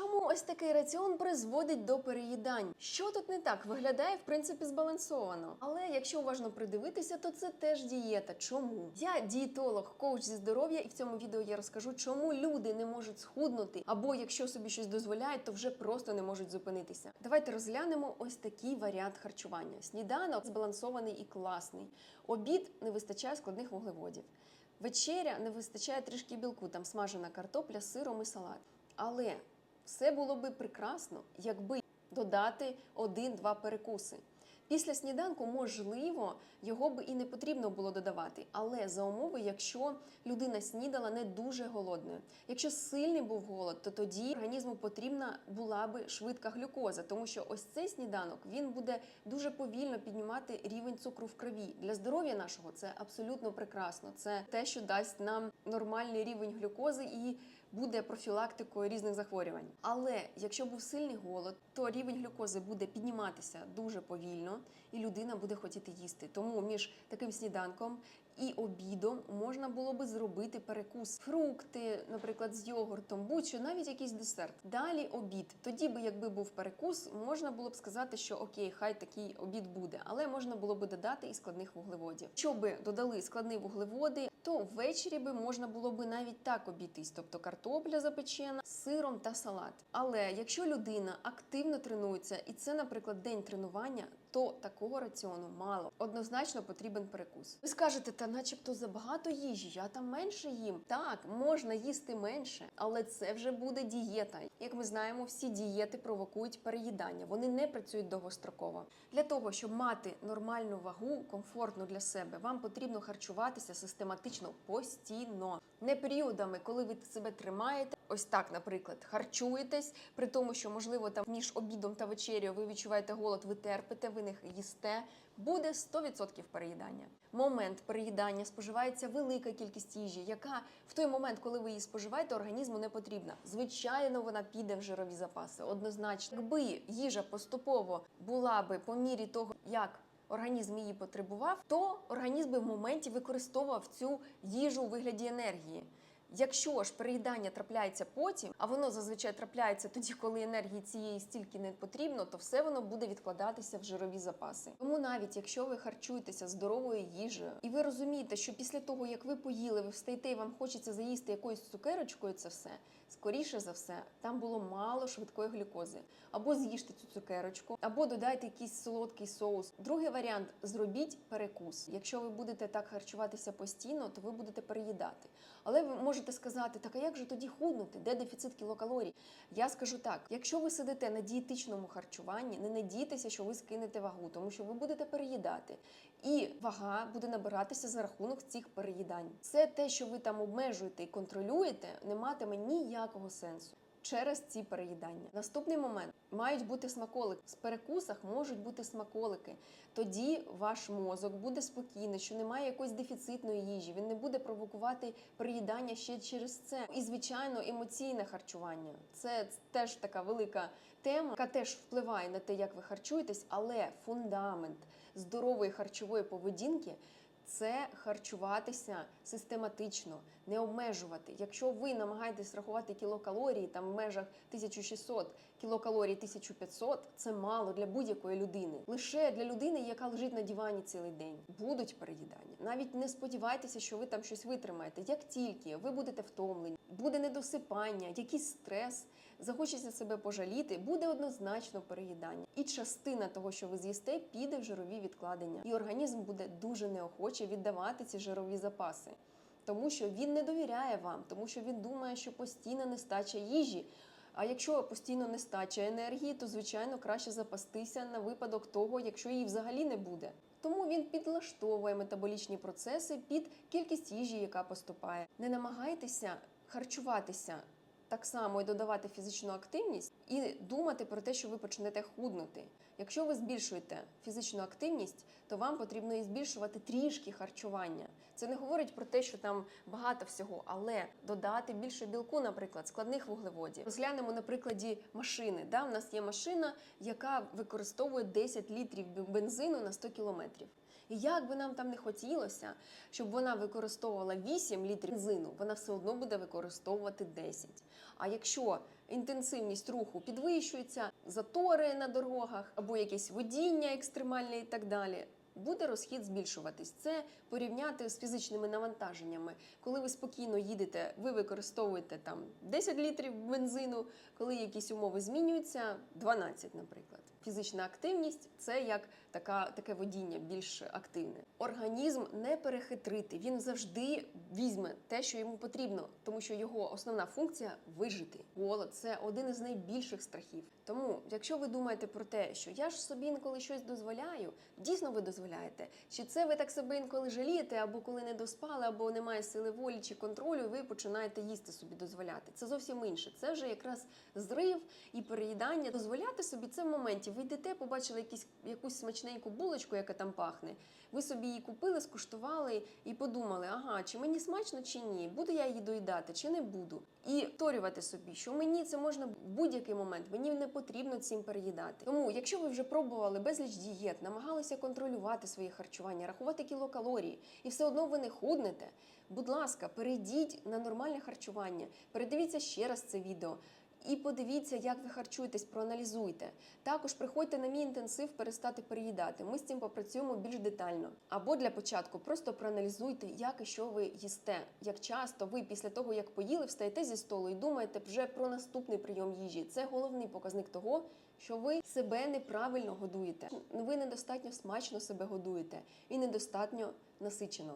Чому ось такий раціон призводить до переїдань? Що тут не так? Виглядає в принципі збалансовано. Але якщо уважно придивитися, то це теж дієта. Чому? Я дієтолог, коуч зі здоров'я, і в цьому відео я розкажу, чому люди не можуть схуднути, або якщо собі щось дозволяють, то вже просто не можуть зупинитися. Давайте розглянемо ось такий варіант харчування. Сніданок збалансований і класний. Обід не вистачає складних вуглеводів. Вечеря не вистачає трішки білку, там смажена картопля з сиром і салат. Але все було би прекрасно, якби додати один-два перекуси. Після сніданку, можливо, його би і не потрібно було додавати, але за умови, якщо людина снідала не дуже голодною. Якщо сильний був голод, то тоді організму потрібна була би швидка глюкоза, тому що ось цей сніданок він буде дуже повільно піднімати рівень цукру в крові. Для здоров'я нашого це абсолютно прекрасно. Це те, що дасть нам нормальний рівень глюкози і буде профілактикою різних захворювань. Але якщо був сильний голод, то рівень глюкози буде підніматися дуже повільно, і людина буде хотіти їсти. Тому між таким сніданком і обідом можна було би зробити перекус, фрукти, наприклад, з йогуртом, будь-що навіть якийсь десерт. Далі обід. Тоді би, якби був перекус, можна було б сказати, що окей, хай такий обід буде, але можна було би додати і складних вуглеводів. Щоб додали складні вуглеводи, то ввечері би можна було би навіть так обійтись, тобто картопля запечена, сиром та салат. Але якщо людина активно тренується, і це, наприклад, день тренування, то такого раціону мало. Однозначно потрібен перекус. Ви скажете, та начебто забагато їжі, я там менше їм. Так, можна їсти менше, але це вже буде дієта. Як ми знаємо, всі дієти провокують переїдання. Вони не працюють довгостроково. Для того, щоб мати нормальну вагу, комфортну для себе, вам потрібно харчуватися систематично постійно, не періодами, коли ви себе тримаєте. Ось так, наприклад, харчуєтесь, при тому, що можливо там між обідом та вечерю ви відчуваєте голод, ви терпите, ви не їсте. Буде 100% переїдання. Момент переїдання споживається велика кількість їжі, яка в той момент, коли ви її споживаєте, організму не потрібна. Звичайно, вона піде в жирові запаси. Однозначно, якби їжа поступово була би по мірі того, як організм її потребував, то організм би в моменті використовував цю їжу у вигляді енергії. Якщо ж переїдання трапляється потім, а воно зазвичай трапляється тоді, коли енергії цієї стільки не потрібно, то все воно буде відкладатися в жирові запаси. Тому навіть якщо ви харчуєтеся здоровою їжею, і ви розумієте, що після того як ви поїли, ви встаєте і вам хочеться заїсти якоюсь цукерочкою, це все скоріше за все, там було мало швидкої глюкози. Або з'їжте цю цукерочку, або додайте якийсь солодкий соус. Другий варіант зробіть перекус. Якщо ви будете так харчуватися постійно, то ви будете переїдати. Але ви можете сказати, так а як же тоді худнути? Де дефіцит кілокалорій? Я скажу так: якщо ви сидите на дієтичному харчуванні, не надійтеся, що ви скинете вагу, тому що ви будете переїдати. І вага буде набиратися за рахунок цих переїдань. Все те, що ви там обмежуєте і контролюєте, не матиме ніякого сенсу. Через ці переїдання. Наступний момент мають бути смаколики. З перекусах можуть бути смаколики. Тоді ваш мозок буде спокійний, що немає якоїсь дефіцитної їжі. Він не буде провокувати переїдання ще через це. І звичайно, емоційне харчування. Це теж така велика тема, яка теж впливає на те, як ви харчуєтесь, але фундамент здорової харчової поведінки. Це харчуватися систематично, не обмежувати. Якщо ви намагаєтесь рахувати кілокалорії там в межах 1600 кілокалорій 1500, це мало для будь-якої людини. Лише для людини, яка лежить на дивані цілий день, будуть переїдання. Навіть не сподівайтеся, що ви там щось витримаєте. Як тільки ви будете втомлені, буде недосипання, якийсь стрес, захочеться себе пожаліти, буде однозначно переїдання. І частина того, що ви з'їсте, піде в жирові відкладення, і організм буде дуже неохоче віддавати ці жирові запаси. Тому що він не довіряє вам, тому що він думає, що постійна нестача їжі. А якщо постійно нестача енергії, то звичайно краще запастися на випадок того, якщо її взагалі не буде. Тому він підлаштовує метаболічні процеси під кількість їжі, яка поступає. Не намагайтеся харчуватися так само і додавати фізичну активність і думати про те, що ви почнете худнути. Якщо ви збільшуєте фізичну активність, то вам потрібно і збільшувати трішки харчування. Це не говорить про те, що там багато всього, але додати більше білку, наприклад, складних вуглеводів. Розглянемо на прикладі машини. Да, у нас є машина, яка використовує 10 літрів бензину на 100 кілометрів. І як би нам там не хотілося, щоб вона використовувала 8 літрів бензину, вона все одно буде використовувати 10. А якщо інтенсивність руху підвищується, затори на дорогах або якесь водіння екстремальне і так далі. Буде розхід збільшуватись. Це порівняти з фізичними навантаженнями. Коли ви спокійно їдете, ви використовуєте там 10 літрів бензину, коли якісь умови змінюються, 12, наприклад. Фізична активність це як така, таке водіння більш активне. Організм не перехитрити. Він завжди візьме те, що йому потрібно, тому що його основна функція вижити. Голод це один із найбільших страхів. Тому, якщо ви думаєте про те, що я ж собі інколи щось дозволяю, дійсно ви дозволяєте. Чи це ви так себе інколи жалієте, або коли не доспали, або немає сили волі чи контролю, ви починаєте їсти собі дозволяти. Це зовсім інше. Це вже якраз зрив і переїдання. Дозволяти собі це в моменті. Ви йдете, побачили якісь, якусь смачненьку булочку, яка там пахне. Ви собі її купили, скуштували і подумали, ага, чи мені смачно, чи ні, буду я її доїдати, чи не буду. І повторювати собі, що мені це можна в будь-який момент, мені не потрібно цим переїдати. Тому, якщо ви вже пробували безліч дієт, намагалися контролювати своє харчування, рахувати кілокалорії, і все одно ви не худнете. Будь ласка, перейдіть на нормальне харчування, передивіться ще раз це відео. І подивіться, як ви харчуєтесь, проаналізуйте. Також приходьте на мій інтенсив перестати переїдати. Ми з цим попрацюємо більш детально. Або для початку просто проаналізуйте, як і що ви їсте. Як часто ви після того, як поїли, встаєте зі столу і думаєте вже про наступний прийом їжі. Це головний показник того, що ви себе неправильно годуєте. Ви недостатньо смачно себе годуєте і недостатньо насичено.